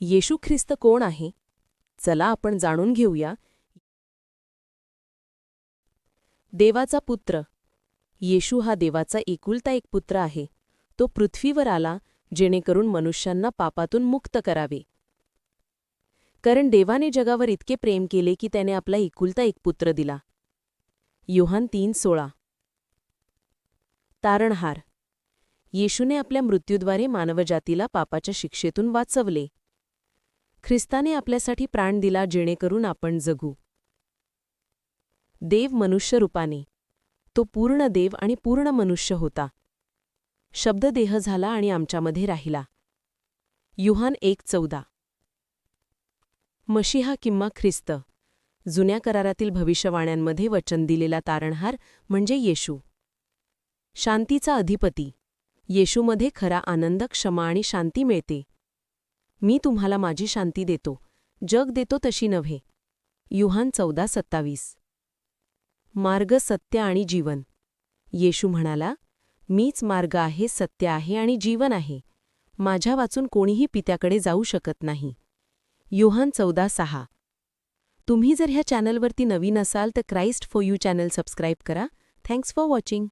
येशू ख्रिस्त कोण आहे? चला आपण जाणून घेऊया. देवाचा पुत्र. येशू हा देवाचा एकुलता एक पुत्र आहे. तो पृथ्वीवर आला जेणेकरून मनुष्यांना पापातून मुक्त करावे. कारण देवाने जगावर इतके प्रेम केले की त्याने आपला एकुलता एक पुत्र दिला. योहान तीन सोळा. तारणहार. येशूने आपल्या मृत्यूद्वारे मानवजातीला पापाच्या शिक्षेतून वाचवले. ख्रिस्ताने आपल्यासाठी प्राण दिला जेणेकरून आपण जगू. देव मनुष्य रूपाने तो पूर्ण देव आणि पूर्ण मनुष्य होता. शब्द देह झाला आणि आमच्यामध्ये राहिला. युहान एक चौदा. मशिहा किंवा ख्रिस्त. जुन्या करारातील भविष्यवाण्यांमध्ये वचन दिलेला तारणहार म्हणजे येशू. शांतीचा अधिपती. येशूमध्ये खरा आनंद क्षमा आणि शांती मिळते. मी तुम्हाला माझी शांती देतो. जग देतो तशी नव्हे. युहान चौदा सत्तावीस. मार्ग सत्य आणि जीवन. येशू म्हणाला मीच मार्ग आहे सत्य आहे आणि जीवन आहे. माझ्या वाचून कोणीही पित्याकडे जाऊ शकत नाही. युहान चौदा सहा. तुम्ही जर ह्या चॅनलवरती नवीन असाल तर Christ for you channel subscribe करा. Thanks for watching.